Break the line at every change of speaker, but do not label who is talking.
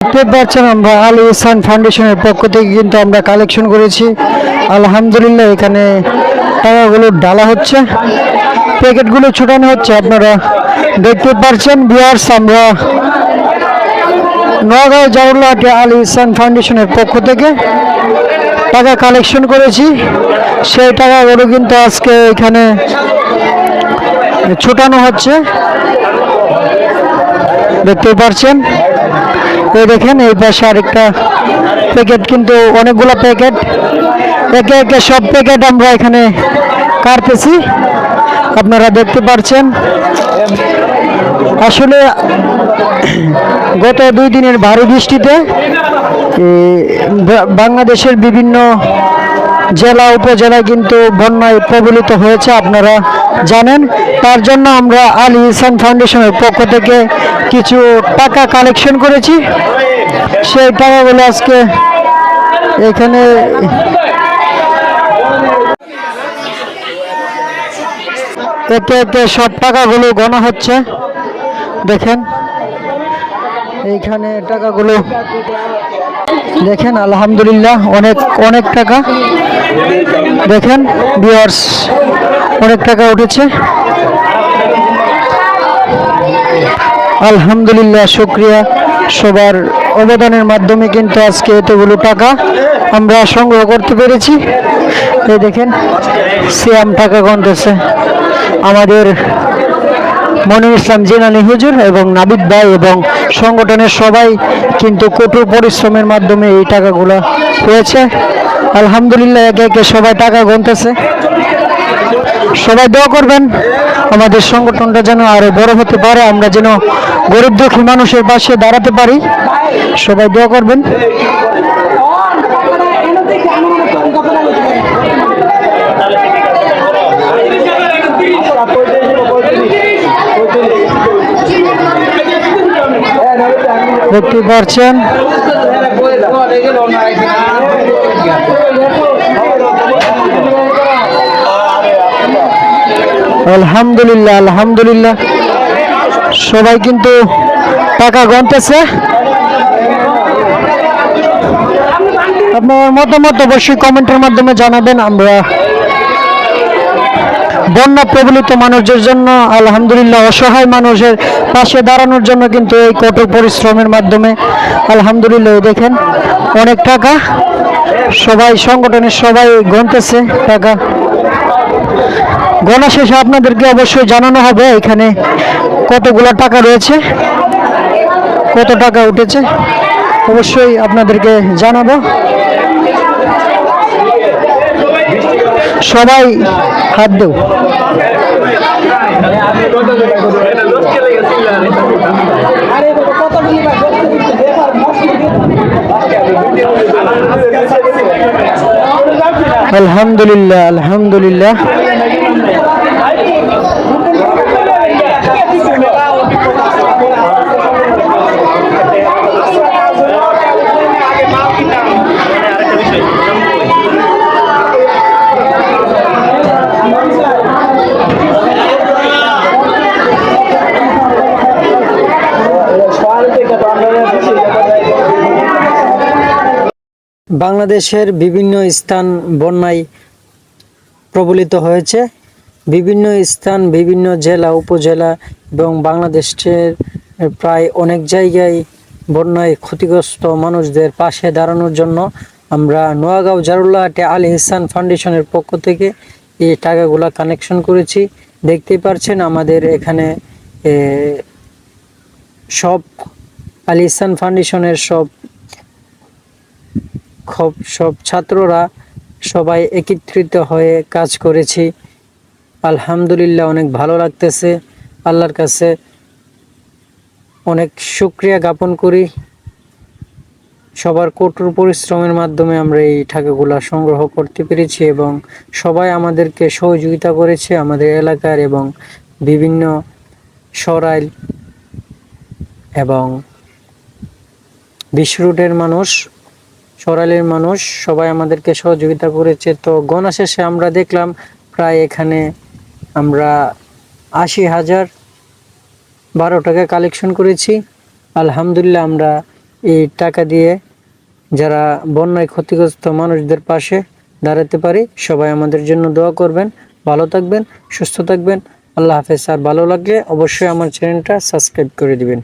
দেখতে পাচ্ছেন আমরা আল ইসান ফাউন্ডেশনের পক্ষ থেকে কিন্তু আমরা কালেকশন করেছি। আলহামদুলিল্লাহ এখানে টাকাগুলো ডালা হচ্ছে। প্যাকেটগুলো ছুটানো হচ্ছে আপনারা দেখতে পাচ্ছেন। বিয়ার্স আমরা নগাঁও জাউরলাহাটে আল ইসান ফাউন্ডেশনের পক্ষ থেকে টাকা কালেকশন করেছি। সেই টাকাগুলো কিন্তু আজকে এখানে ছোটানো হচ্ছে। দেখতে পাচ্ছেন। এই দেখেন, এই পাশে আরেকটা প্যাকেট কিন্তু অনেকগুলো প্যাকেট একে একে সব প্যাকেট আমরা এখানে কাটতেছি। আপনারা দেখতে পাচ্ছেন আসলে গত দুই দিনের ভারী বৃষ্টিতে বাংলাদেশের বিভিন্ন জেলা, উপজেলা কিন্তু বন্যায় প্রবলিত হয়েছে আপনারা জানেন। তার জন্য আমরা আল ইসান ফাউন্ডেশনের পক্ষ থেকে কিছু টাকা কালেকশন করেছি। সেই টাকাগুলো আজকে এখানে একে একে সব টাকাগুলো গণা হচ্ছে। দেখেন, এইখানে টাকাগুলো দেখেন, আলহামদুলিল্লাহ, অনেক অনেক টাকা। দেখেন বিয়ার্স অনেক টাকা উঠেছে। আলহামদুলিল্লাহ, শুক্রিয়া। সবার অবদানের মাধ্যমে কিন্তু আজকে এতগুলো টাকা আমরা সংগ্রহ করতে পেরেছি। এই দেখেন সিয়াম টাকা গন্তেছে। আমাদের মনির ইসলাম, জিনানি হুজুর এবং নাবিদ ভাই এবং সংগঠনের সবাই কিন্তু কঠোর পরিশ্রমের মাধ্যমে এই টাকাগুলো হয়েছে। আলহামদুলিল্লাহ, একে একে সবাই টাকা গুনতেছে। সবাই দোয়া করবেন, আমাদের সংগঠনটা যেন আরও বড় হতে পারে, আমরা যেন গরিব দুঃখী মানুষের পাশে দাঁড়াতে পারি। সবাই দোয়া করবেন। দেখতে পাচ্ছেন আলহামদুলিল্লাহ আলহামদুলিল্লাহ। সবাই কিন্তু টাকা গনতেছে। আপনার মতামত অবশ্যই কমেন্টের মাধ্যমে জানাবেন, আমরা বন্যা প্রবলিত মানুষের জন্য আলহামদুলিল্লাহ অসহায় মানুষের পাশে দাঁড়ানোর জন্য কিন্তু এই কঠোর পরিশ্রমের মাধ্যমে আলহামদুলিল্লাহ দেখেন অনেক টাকা সবাই সংগঠনের সবাই গনতেছে টাকা। গণা শেষে আপনাদেরকে অবশ্যই জানানো হবে এখানে কতগুলো টাকা রয়েছে, কত টাকা উঠেছে। অবশ্যই আপনাদেরকে জানাব। সবাই হাত দেও। আলহামদুলিল্লাহ আলহামদুলিল্লাহ। বাংলাদেশের বিভিন্ন স্থান বন্যায় প্রবলিত হয়েছে। বিভিন্ন স্থান, বিভিন্ন জেলা, উপজেলা এবং বাংলাদেশের প্রায় অনেক জায়গায় বন্যায় ক্ষতিগ্রস্ত মানুষদের পাশে দাঁড়ানোর জন্য আমরা নোয়াগাঁও জারুল্লাহাটে আল ইহসান ফাউন্ডেশনের পক্ষ থেকে এই টাকাগুলো কানেকশন করেছি। দেখতেই পারছেন আমাদের এখানে সব আল ইহসান ফাউন্ডেশনের সব সব ছাত্ররা সবাই একত্রিত হয়ে কাজ করেছি। আলহামদুলিল্লাহ অনেক ভালো লাগতেছে। আল্লাহর কাছে অনেক শুক্রিয়া জ্ঞাপন করি। সবার কঠোর পরিশ্রমের মাধ্যমে আমরা এই টাকাগুলো সংগ্রহ করতে পেরেছি এবং সবাই আমাদেরকে সহযোগিতা করেছে আমাদের এলাকার এবং বিভিন্ন সরাইল এবং বিশ্ব রুটের মানুষ সরাইলের মানুষ, সবাই আমাদেরকে সহযোগিতা করেছে। তো গণা শেষে আমরা দেখলাম প্রায় এখানে আমরা আশি হাজার বারো টাকা কালেকশন করেছি। আলহামদুলিল্লাহ আমরা
এই টাকা দিয়ে যারা বন্যায় ক্ষতিগ্রস্ত মানুষদের পাশে দাঁড়াতে পারি, সবাই আমাদের জন্য দোয়া করবেন। ভালো থাকবেন, সুস্থ থাকবেন। আল্লাহ হাফেজ। আর ভালো লাগলে অবশ্যই আমার চ্যানেলটা সাবস্ক্রাইব করে দিবেন।